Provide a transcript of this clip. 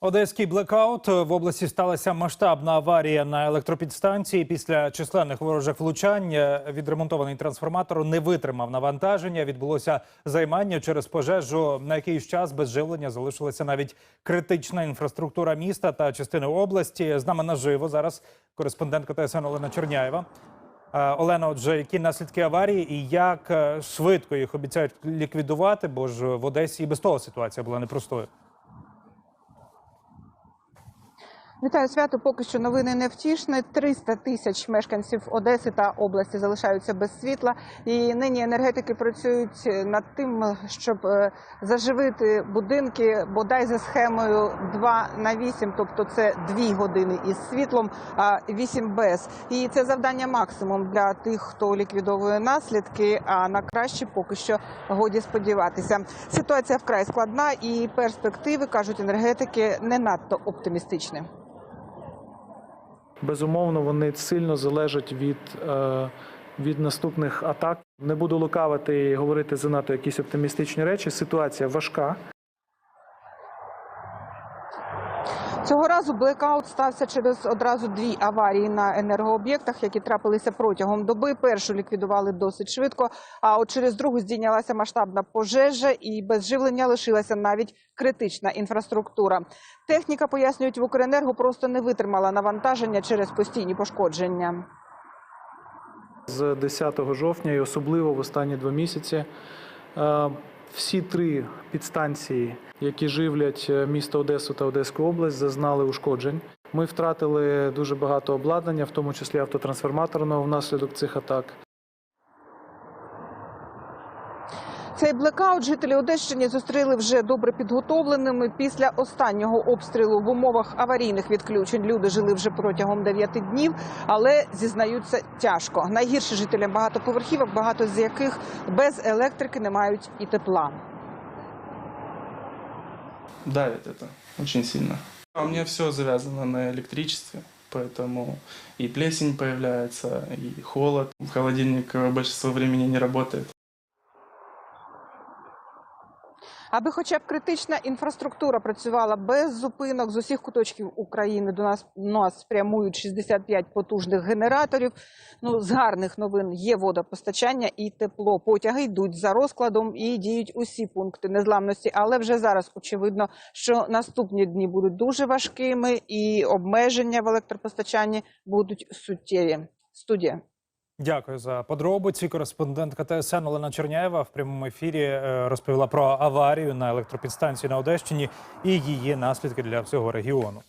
Одеський блекаут в області сталася масштабна аварія на електропідстанції. Після численних ворожих влучань е, відремонтований трансформатор не витримав навантаження. Відбулося займання через пожежу. На якийсь час без живлення залишилася навіть критична інфраструктура міста та частини області. З нами наживо зараз кореспондентка ТСН Олена Черняєва. Е, Олена, отже, які наслідки аварії і як е, швидко їх обіцяють ліквідувати? Бо ж в Одесі і без того ситуація була непростою. Вітаю свято. Поки що новини невтішні. 300 тисяч мешканців Одеси та області залишаються без світла. І нині енергетики працюють над тим, щоб е, заживити будинки бодай за схемою 2 на 8, тобто це 2 години із світлом, а 8 без. І це завдання максимум для тих, хто ліквідовує наслідки. А на краще поки що годі сподіватися. Ситуація вкрай складна, і перспективи кажуть енергетики не надто оптимістичні. Безумовно, вони сильно залежать від, е, від наступних атак. Не буду лукавити і говорити занадто якісь оптимістичні речі. Ситуація важка. Цього разу блекаут стався через одразу дві аварії на енергооб'єктах, які трапилися протягом доби. Першу ліквідували досить швидко. А от через другу здійнялася масштабна пожежа, і без живлення лишилася навіть критична інфраструктура. Техніка пояснюють в Укренерго просто не витримала навантаження через постійні пошкодження. З 10 жовтня і особливо в останні два місяці е, всі три підстанції, які живлять е, місто Одесу та Одеську область, зазнали ушкоджень. Ми втратили дуже багато обладнання, в тому числі автотрансформаторного внаслідок цих атак. Цей блекаут жителі Одещини зустріли вже добре підготовленими. Після останнього обстрілу в умовах аварійних відключень люди жили вже протягом 9 днів, але зізнаються тяжко. Найгірше жителям багатоповерхівок, багато з яких без електрики не мають і тепла. давит это очень сильно. А у меня все завязано на электричестве, поэтому и плесень появляется, и холод. Холодильник э, большинство времени не работает. Аби хоча б критична інфраструктура працювала без зупинок з усіх куточків України до нас, нас спрямують 65 потужних генераторів. Ну, з гарних новин є водопостачання і тепло. Потяги йдуть за розкладом і діють усі пункти незламності. Але вже зараз очевидно, що наступні дні будуть дуже важкими і обмеження в електропостачанні будуть суттєві. Студія. Дякую за подробиці. Кореспондентка ТСН Олена Черняєва в прямому ефірі е, розповіла про аварію на електропідстанції на Одещині і її наслідки для всього регіону.